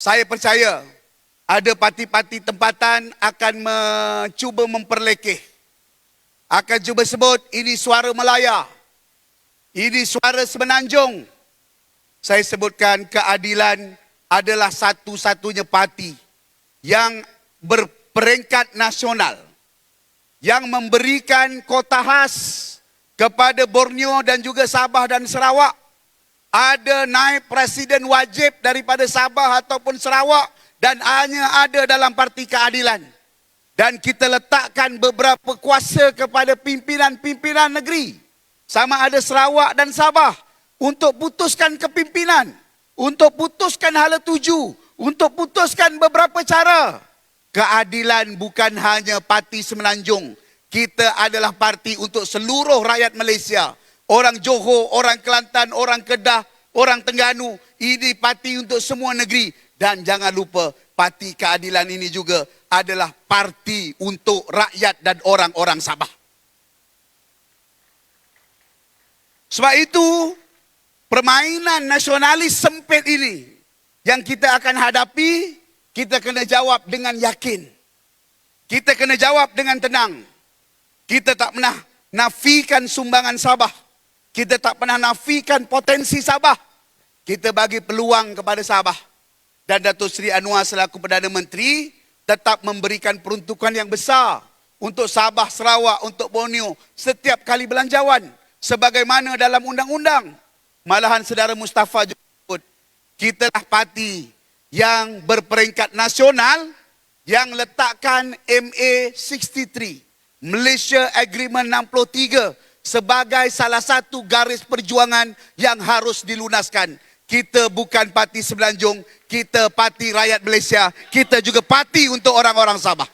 Saya percaya ada parti-parti tempatan akan mencuba memperlekeh. Akan cuba sebut ini suara Melaya. Ini suara Semenanjung. Saya sebutkan keadilan adalah satu-satunya parti yang berperingkat nasional yang memberikan kota khas kepada Borneo dan juga Sabah dan Sarawak. Ada naib presiden wajib daripada Sabah ataupun Sarawak dan hanya ada dalam parti keadilan. Dan kita letakkan beberapa kuasa kepada pimpinan-pimpinan negeri. Sama ada Sarawak dan Sabah untuk putuskan kepimpinan. Untuk putuskan hala tuju. Untuk putuskan beberapa cara. Keadilan bukan hanya parti Semenanjung. Kita adalah parti untuk seluruh rakyat Malaysia. Orang Johor, orang Kelantan, orang Kedah, orang Tengganu. Ini parti untuk semua negeri. Dan jangan lupa parti keadilan ini juga adalah parti untuk rakyat dan orang-orang Sabah. Sebab itu permainan nasionalis sempit ini yang kita akan hadapi, kita kena jawab dengan yakin. Kita kena jawab dengan tenang. Kita tak pernah nafikan sumbangan Sabah. Kita tak pernah nafikan potensi Sabah. Kita bagi peluang kepada Sabah. Dan Datuk Seri Anwar selaku Perdana Menteri tetap memberikan peruntukan yang besar untuk Sabah, Sarawak, untuk Borneo setiap kali belanjawan. Sebagaimana dalam undang-undang. Malahan saudara Mustafa juga kita lah parti yang berperingkat nasional yang letakkan MA 63. Malaysia Agreement 63 sebagai salah satu garis perjuangan yang harus dilunaskan. Kita bukan parti sebelanjung, kita parti rakyat Malaysia, kita juga parti untuk orang-orang Sabah.